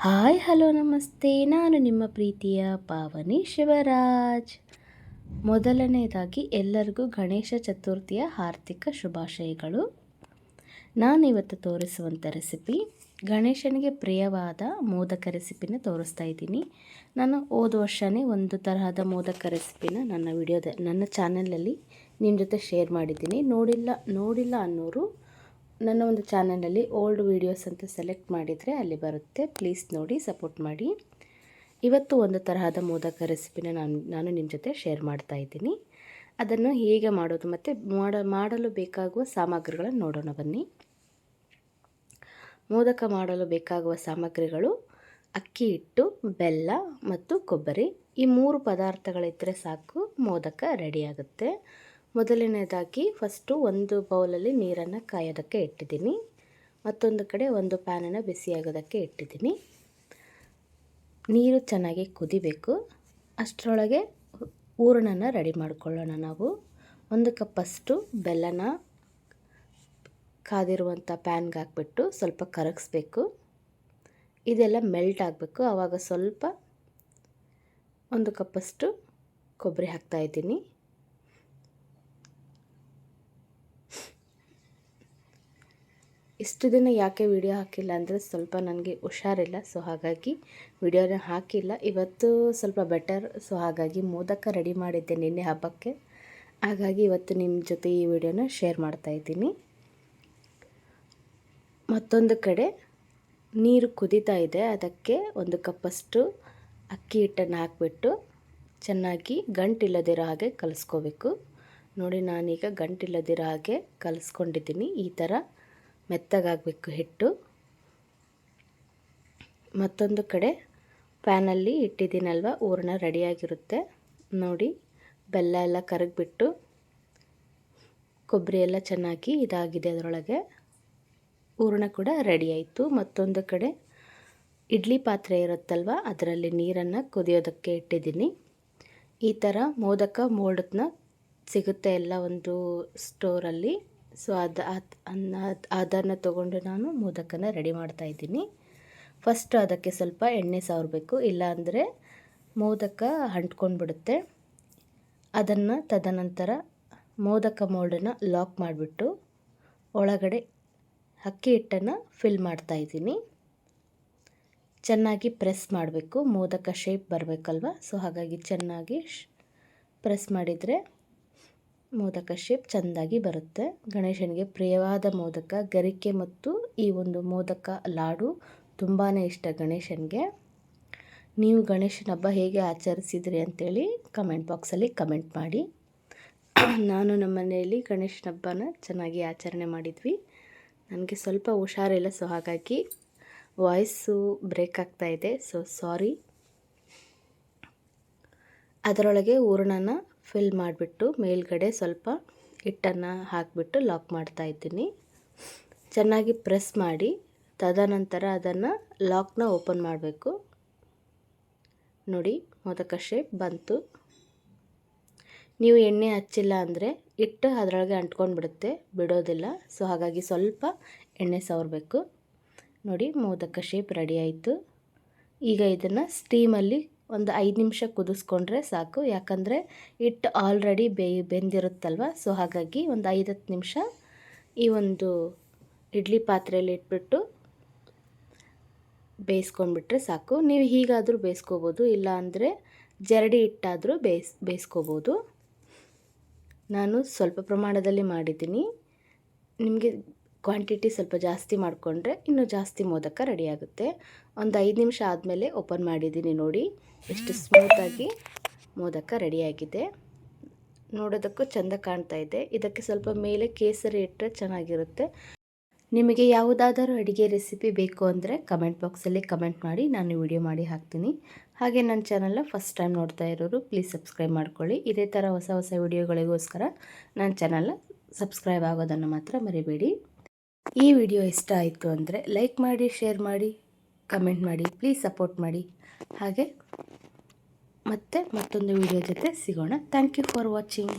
Hi, hello, ನಮಸ್ತೆ. ನಾನು ನಿಮ್ಮ ಪ್ರೀತಿಯ ಪಾವನಿ ಶಿವರಾಜ್. ಮೊದಲನೇದಾಗಿ ಎಲ್ಲರಿಗೂ ಗಣೇಶ ಚತುರ್ಥಿಯ ಹಾರ್ದಿಕ ಶುಭಾಶಯಗಳು. ನಾನಿವತ್ತು ತೋರಿಸುವಂಥ ರೆಸಿಪಿ, ಗಣೇಶನಿಗೆ ಪ್ರಿಯವಾದ ಮೋದಕ ರೆಸಿಪಿನ ತೋರಿಸ್ತಾ ಇದ್ದೀನಿ. ನಾನು ಹೋದ ವರ್ಷವೇ ಒಂದು ತರಹದ ಮೋದಕ ರೆಸಿಪಿನ ನನ್ನ ವಿಡಿಯೋದ, ನನ್ನ ಚಾನಲಲ್ಲಿ ನಿಮ್ಮ ಜೊತೆ ಶೇರ್ ಮಾಡಿದ್ದೀನಿ. ನೋಡಿಲ್ಲ ನೋಡಿಲ್ಲ ಅನ್ನೋರು ನನ್ನ ಒಂದು ಚಾನಲಲ್ಲಿ ಓಲ್ಡ್ ವೀಡಿಯೋಸ್ ಅಂತ ಸೆಲೆಕ್ಟ್ ಮಾಡಿದರೆ ಅಲ್ಲಿ ಬರುತ್ತೆ. ಪ್ಲೀಸ್ ನೋಡಿ, ಸಪೋರ್ಟ್ ಮಾಡಿ. ಇವತ್ತು ಒಂದು ತರಹದ ಮೋದಕ ರೆಸಿಪಿನ ನಾನು ನಾನು ನಿಮ್ಮ ಜೊತೆ ಶೇರ್ ಮಾಡ್ತಾ ಇದ್ದೀನಿ. ಅದನ್ನು ಹೇಗೆ ಮಾಡೋದು ಮತ್ತು ಮಾಡ, ಮಾಡಲು ಬೇಕಾಗುವ ಸಾಮಗ್ರಿಗಳನ್ನು ನೋಡೋಣ ಬನ್ನಿ. ಮೋದಕ ಮಾಡಲು ಬೇಕಾಗುವ ಸಾಮಗ್ರಿಗಳು ಅಕ್ಕಿ ಹಿಟ್ಟು, ಬೆಲ್ಲ ಮತ್ತು ಕೊಬ್ಬರಿ. ಈ ಮೂರು ಪದಾರ್ಥಗಳಿದ್ದರೆ ಸಾಕು, ಮೋದಕ ರೆಡಿಯಾಗುತ್ತೆ ಮೊದಲನೇದಾಗಿ ಫಸ್ಟು ಒಂದು ಬೌಲಲ್ಲಿ ನೀರನ್ನು ಕಾಯೋದಕ್ಕೆ ಇಟ್ಟಿದ್ದೀನಿ. ಮತ್ತೊಂದು ಕಡೆ ಒಂದು ಪ್ಯಾನನ್ನು ಬಿಸಿಯಾಗೋದಕ್ಕೆ ಇಟ್ಟಿದ್ದೀನಿ. ನೀರು ಚೆನ್ನಾಗಿ ಕುದಿಬೇಕು. ಅಷ್ಟರೊಳಗೆ ಹೂರಣನ ರೆಡಿ ಮಾಡ್ಕೊಳ್ಳೋಣ ನಾವು. ಒಂದು ಕಪ್ಪಷ್ಟು ಬೆಲ್ಲನ ಕಾದಿರುವಂಥ ಪ್ಯಾನ್ಗೆ ಹಾಕ್ಬಿಟ್ಟು ಸ್ವಲ್ಪ ಕರಗಿಸ್ಬೇಕು. ಇದೆಲ್ಲ ಮೆಲ್ಟ್ ಆಗಬೇಕು. ಆವಾಗ ಸ್ವಲ್ಪ ಒಂದು ಕಪ್ಪಷ್ಟು ಕೊಬ್ಬರಿ ಹಾಕ್ತಾಯಿದ್ದೀನಿ ಇಷ್ಟು ದಿನ ಯಾಕೆ ವಿಡಿಯೋ ಹಾಕಿಲ್ಲ ಅಂದರೆ ಸ್ವಲ್ಪ ನನಗೆ ಹುಷಾರಿಲ್ಲ ಸೊ ಹಾಗಾಗಿ ವಿಡಿಯೋನ ಹಾಕಿಲ್ಲ. ಇವತ್ತು ಸ್ವಲ್ಪ ಬೆಟರ್ ಸೊ ಹಾಗಾಗಿ ಮೋದಕ ರೆಡಿ ಮಾಡಿದ್ದೆ ನಿನ್ನೆ ಹಬ್ಬಕ್ಕೆ. ಹಾಗಾಗಿ ಇವತ್ತು ನಿಮ್ಮ ಜೊತೆ ಈ ವಿಡಿಯೋನ ಶೇರ್ ಮಾಡ್ತಾ ಇದ್ದೀನಿ. ಮತ್ತೊಂದು ಕಡೆ ನೀರು ಕುದೀತಾ ಇದೆ, ಅದಕ್ಕೆ ಒಂದು ಕಪ್ಪಷ್ಟು ಅಕ್ಕಿ ಹಿಟ್ಟನ್ನು ಹಾಕಿಬಿಟ್ಟು ಚೆನ್ನಾಗಿ ಗಂಟಿಲ್ಲದಿರೋ ಹಾಗೆ ಕಲಿಸ್ಕೋಬೇಕು. ನೋಡಿ ನಾನೀಗ ಗಂಟಿಲ್ಲದಿರೋ ಹಾಗೆ ಕಲಿಸ್ಕೊಂಡಿದ್ದೀನಿ, ಈ ಥರ ಮೆತ್ತಗಾಗಬೇಕು ಹಿಟ್ಟು. ಮತ್ತೊಂದು ಕಡೆ ಪ್ಯಾನಲ್ಲಿ ಇಟ್ಟಿದ್ದೀನಲ್ವ ಹೂರಣ ರೆಡಿಯಾಗಿರುತ್ತೆ. ನೋಡಿ, ಬೆಲ್ಲ ಎಲ್ಲ ಕರಗಿಬಿಟ್ಟು ಕೊಬ್ಬರಿ ಎಲ್ಲ ಚೆನ್ನಾಗಿ ಇದಾಗಿದೆ ಅದರೊಳಗೆ. ಹೂರಣ ಕೂಡ ರೆಡಿ ಆಯಿತು ಮತ್ತೊಂದು ಕಡೆ ಇಡ್ಲಿ ಪಾತ್ರೆ ಇರುತ್ತಲ್ವ, ಅದರಲ್ಲಿ ನೀರನ್ನು ಕುದಿಯೋದಕ್ಕೆ ಇಟ್ಟಿದ್ದೀನಿ. ಈ ಥರ ಮೋದಕ ಮೋಡತ್ನ ಸಿಗುತ್ತೆ ಎಲ್ಲ ಒಂದು ಸ್ಟೋರಲ್ಲಿ. ಸೊ ಅದು ಅದನ್ನು ತೊಗೊಂಡು ನಾನು ಮೋದಕನ ರೆಡಿ ಮಾಡ್ತಾ ಇದ್ದೀನಿ. ಫಸ್ಟ್ ಅದಕ್ಕೆ ಸ್ವಲ್ಪ ಎಣ್ಣೆ ಸಾವಿರಬೇಕು. ಇಲ್ಲಾಂದರೆ ಮೋದಕ ಅಂಟ್ಕೊಂಡ್ಬಿಡುತ್ತೆ. ಅದನ್ನು ತದನಂತರ ಮೋದಕ ಮೋಲ್ಡನ್ನು ಲಾಕ್ ಮಾಡಿಬಿಟ್ಟು ಒಳಗಡೆ ಅಕ್ಕಿ ಹಿಟ್ಟನ್ನು ಫಿಲ್ ಮಾಡ್ತಾ ಇದ್ದೀನಿ. ಚೆನ್ನಾಗಿ ಪ್ರೆಸ್ ಮಾಡಬೇಕು. ಮೋದಕ ಶೇಪ್ ಬರಬೇಕಲ್ವ? ಸೊ ಹಾಗಾಗಿ ಚೆನ್ನಾಗಿ ಪ್ರೆಸ್ ಮಾಡಿದರೆ ಮೋದಕ ಶೇಪ್ ಚೆಂದಾಗಿ ಬರುತ್ತೆ. ಗಣೇಶನಿಗೆ ಪ್ರಿಯವಾದ ಮೋದಕ, ಗರಿಕೆ ಮತ್ತು ಈ ಒಂದು ಮೋದಕ ಲಾಡು ತುಂಬಾ ಇಷ್ಟ ಗಣೇಶನಿಗೆ. ನೀವು ಗಣೇಶನ ಹಬ್ಬ ಹೇಗೆ ಆಚರಿಸಿದ್ರಿ ಅಂತೇಳಿ ಕಮೆಂಟ್ ಬಾಕ್ಸಲ್ಲಿ ಕಮೆಂಟ್ ಮಾಡಿ. ನಾನು ನಮ್ಮ ಮನೆಯಲ್ಲಿ ಗಣೇಶನ ಹಬ್ಬನ ಚೆನ್ನಾಗಿ ಆಚರಣೆ ಮಾಡಿದ್ವಿ. ನನಗೆ ಸ್ವಲ್ಪ ಹುಷಾರಿಲ್ಲ ಸೊ ಹಾಗಾಗಿ ವಾಯ್ಸು ಬ್ರೇಕ್ ಆಗ್ತಾ ಇದೆ ಸೊ ಸಾರಿ ಅದರೊಳಗೆ ಹೂರಣನ ಫಿಲ್ ಮಾಡಿಬಿಟ್ಟು ಮೇಲ್ಗಡೆ ಸ್ವಲ್ಪ ಹಿಟ್ಟನ್ನು ಹಾಕಿಬಿಟ್ಟು ಲಾಕ್ ಮಾಡ್ತಾ ಇದ್ದೀನಿ. ಚೆನ್ನಾಗಿ ಪ್ರೆಸ್ ಮಾಡಿ, ತದನಂತರ ಅದನ್ನು ಲಾಕ್ನ ಓಪನ್ ಮಾಡಬೇಕು. ನೋಡಿ, ಮೋದಕ ಶೇಪ್ ಬಂತು. ನೀವು ಎಣ್ಣೆ ಹಚ್ಚಿಲ್ಲ ಅಂದರೆ ಇಟ್ಟು ಅದರೊಳಗೆ ಅಂಟ್ಕೊಂಡು ಬಿಡುತ್ತೆ, ಬಿಡೋದಿಲ್ಲ. ಸೊ ಹಾಗಾಗಿ ಸ್ವಲ್ಪ ಎಣ್ಣೆ ಸವರಬೇಕು. ನೋಡಿ, ಮೋದಕ ಶೇಪ್ ರೆಡಿ ಆಯಿತು. ಈಗ ಇದನ್ನು ಸ್ಟೀಮಲ್ಲಿ ಒಂದು ಐದು ನಿಮಿಷ ಕುದಿಸ್ಕೊಂಡ್ರೆ ಸಾಕು. ಯಾಕಂದರೆ ಹಿಟ್ಟು ಆಲ್ರೆಡಿ ಬೇಯ್, ಬೆಂದಿರುತ್ತಲ್ವ? ಸೊ ಹಾಗಾಗಿ ಒಂದು ಐದು ಹತ್ತು ನಿಮಿಷ ಈ ಒಂದು ಇಡ್ಲಿ ಪಾತ್ರೆಯಲ್ಲಿ ಇಟ್ಬಿಟ್ಟು ಬೇಯಿಸ್ಕೊಂಡ್ಬಿಟ್ರೆ ಸಾಕು. ನೀವು ಹೀಗಾದರೂ ಬೇಯಿಸ್ಕೋಬೋದು. ಇಲ್ಲ ಅಂದರೆ ಜರಡಿ ಹಿಟ್ಟಾದರೂ ಬೇಯಿಸ್, ಬೇಯಿಸ್ಕೋಬೋದು. ನಾನು ಸ್ವಲ್ಪ ಪ್ರಮಾಣದಲ್ಲಿ ಮಾಡಿದ್ದೀನಿ. ನಿಮಗೆ ಕ್ವಾಂಟಿಟಿ ಸ್ವಲ್ಪ ಜಾಸ್ತಿ ಮಾಡಿಕೊಂಡ್ರೆ ಇನ್ನೂ ಜಾಸ್ತಿ ಮೋದಕ ರೆಡಿಯಾಗುತ್ತೆ. ಒಂದು ಐದು ನಿಮಿಷ ಆದಮೇಲೆ ಓಪನ್ ಮಾಡಿದ್ದೀನಿ ನೋಡಿ. ಎಷ್ಟು ಸ್ಮೂತಾಗಿ ಮೋದಕ ರೆಡಿಯಾಗಿದೆ. ನೋಡೋದಕ್ಕೂ ಚೆಂದ ಕಾಣ್ತಾ ಇದೆ. ಇದಕ್ಕೆ ಸ್ವಲ್ಪ ಮೇಲೆ ಕೇಸರಿ ಇಟ್ಟರೆ ಚೆನ್ನಾಗಿರುತ್ತೆ. ನಿಮಗೆ ಯಾವುದಾದರೂ ಅಡುಗೆ ರೆಸಿಪಿ ಬೇಕು ಅಂದರೆ ಕಮೆಂಟ್ ಬಾಕ್ಸಲ್ಲಿ ಕಮೆಂಟ್ ಮಾಡಿ, ನಾನು ವಿಡಿಯೋ ಮಾಡಿ ಹಾಕ್ತೀನಿ. ಹಾಗೆ ನನ್ನ ಚಾನಲ್ನ ಫಸ್ಟ್ ಟೈಮ್ ನೋಡ್ತಾ ಇರೋರು ಪ್ಲೀಸ್ ಸಬ್ಸ್ಕ್ರೈಬ್ ಮಾಡ್ಕೊಳ್ಳಿ. ಇದೇ ಥರ ಹೊಸ ಹೊಸ ವಿಡಿಯೋಗಳಿಗೋಸ್ಕರ ನನ್ನ ಚಾನಲ್ನ ಸಬ್ಸ್ಕ್ರೈಬ್ ಆಗೋದನ್ನು ಮಾತ್ರ ಮರಿಬೇಡಿ. ಈ ವಿಡಿಯೋ ಇಷ್ಟ ಆಯಿತು ಅಂದರೆ ಲೈಕ್ ಮಾಡಿ ಶೇರ್ ಮಾಡಿ ಕಮೆಂಟ್ ಮಾಡಿ ಪ್ಲೀಸ್ ಸಪೋರ್ಟ್ ಮಾಡಿ. ಹಾಗೆ ಮತ್ತೆ ಮತ್ತೊಂದು ವಿಡಿಯೋ ಜೊತೆ ಸಿಗೋಣ. Thank you for watching